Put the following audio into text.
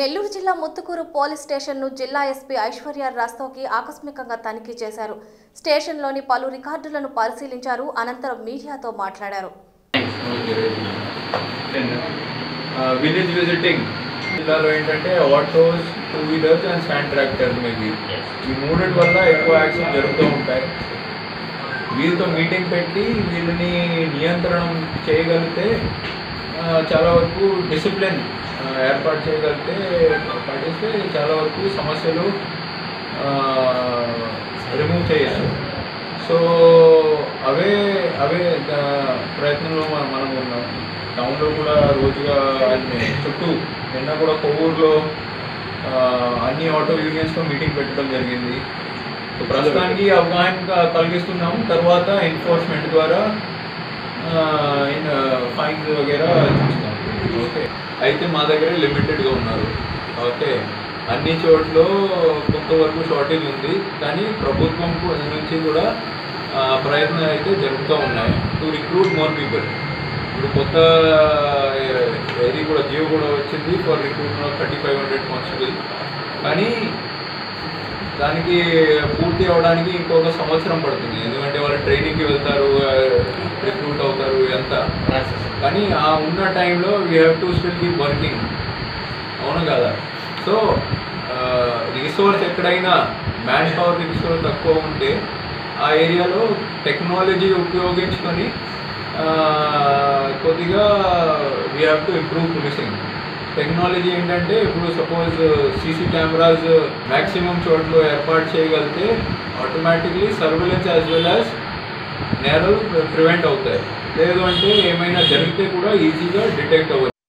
నెల్లూరు జిల్లా ముత్తుకూరు పోలీస్ స్టేషన్ను జిల్లా ఎస్పీ ఐశ్వర్య రాస్తోకి ఆకస్మికంగా తనిఖీ చేశారు. స్టేషన్లోని పలు రికార్డులను పరిశీలించారు. అనంతరం మీడియాతో మాట్లాడారు. Village visiting. జిల్లాలో ఏంటంటే autos two wheelers and stand tractor maybe. ఈ మూడింటి వల్ల ఎక్కువ యాక్సిడెంట్ జరుగుతూ ఉంటాయి. వీరితో మీటింగ్ పెట్టి వీళ్ళని నియంత్రణం చేయగలిగితే చాలా వరకు డిసిప్లిన్ ఏర్పాటు చేయగలిగితే పాటిస్తే చాలా వరకు సమస్యలు రిమూవ్ చేయొచ్చు. సో అవే అవే ప్రయత్నంలో మనం మనం ఉన్నాం. టౌన్లో కూడా రోజుగా అన్ని చుట్టూ నిన్న కూడా కొవ్వూరులో అన్ని ఆటో యూనియన్స్తో మీటింగ్ పెట్టడం జరిగింది. సో ప్రస్తుతానికి అవగాహన కలిగిస్తున్నాము. తర్వాత ఎన్ఫోర్స్మెంట్ ద్వారా ఫైన్స్ వగేరా చూస్తాం. ఓకే. అయితే మా దగ్గర లిమిటెడ్గా ఉన్నారు. ఓకే. అన్ని చోట్ల కొంతవరకు షార్టేజ్ ఉంది. కానీ ప్రభుత్వం నుంచి కూడా ప్రయత్నాలు అయితే జరుగుతూ ఉన్నాయి. To recruit more people. ఇప్పుడు కొత్త ఏ- ఇది కూడా జియో కూడా వచ్చింది for recruitment thirty five hundred constable. కానీ దానికి పూర్తి అవడానికి ఇంకొక సంవత్సరం పడుతుంది. ఎందుకంటే వాళ్ళు ట్రైనింగ్కి వెళ్తారు రిక్రూట్ ఎంత కానీ ఆ ఉన్న టైంలో we have to still keep working అవును కదా? సో రిసోర్స్ ఎక్కడైనా మ్యాన్ పవర్ రిసోర్స్ తక్కువ ఉంటే ఆ ఏరియాలో టెక్నాలజీ ఉపయోగించుకొని కొద్దిగా we have to improve policing technology ఏంటంటే ఇప్పుడు సపోజ్ సీసీ కెమెరాస్ మ్యాక్సిమం చోట్ల ఏర్పాటు చేయగలిగితే automatically surveillance as well as నేరాలు ప్రివెంట్ అవుతాయి. లేదు అంటే ఏమైనా జరిగితే కూడా ఈజీగా డిటెక్ట్ అవ్వచ్చు.